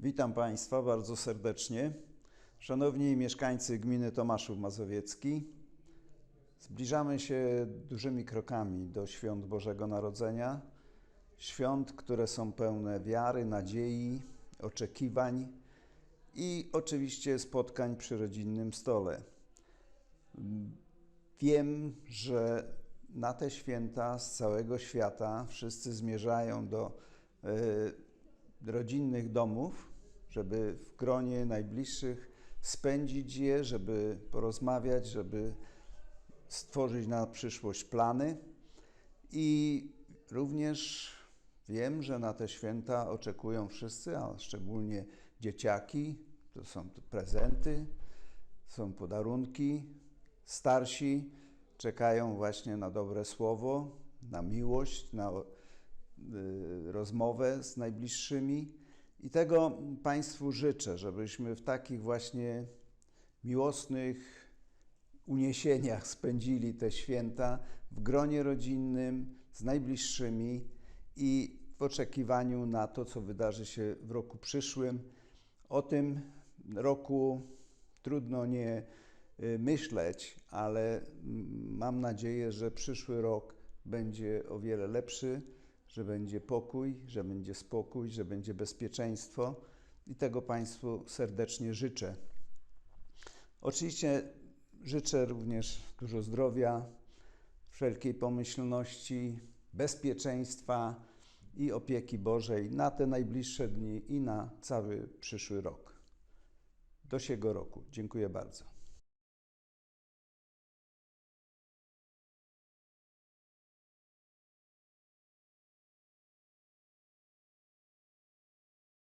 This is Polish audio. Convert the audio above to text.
Witam Państwa bardzo serdecznie. Szanowni mieszkańcy gminy Tomaszów Mazowiecki, zbliżamy się dużymi krokami do świąt Bożego Narodzenia. Świąt, które są pełne wiary, nadziei, oczekiwań i oczywiście spotkań przy rodzinnym stole. Wiem, że na te święta z całego świata wszyscy zmierzają do e, rodzinnych domów, żeby w gronie najbliższych spędzić je, żeby porozmawiać, żeby stworzyć na przyszłość plany. I również wiem, że na te święta oczekują wszyscy, a szczególnie dzieciaki. To są prezenty, są podarunki. Starsi czekają właśnie na dobre słowo, na miłość, na rozmowę z najbliższymi. I tego Państwu życzę, żebyśmy w takich właśnie miłosnych uniesieniach spędzili te święta w gronie rodzinnym, z najbliższymi i w oczekiwaniu na to, co wydarzy się w roku przyszłym. O tym roku trudno nie y, myśleć, ale mm, mam nadzieję, że przyszły rok będzie o wiele lepszy, że będzie pokój, że będzie spokój, że będzie bezpieczeństwo i tego Państwu serdecznie życzę. Oczywiście życzę również dużo zdrowia, wszelkiej pomyślności, bezpieczeństwa i opieki Bożej na te najbliższe dni i na cały przyszły rok. Do siego roku. Dziękuję bardzo.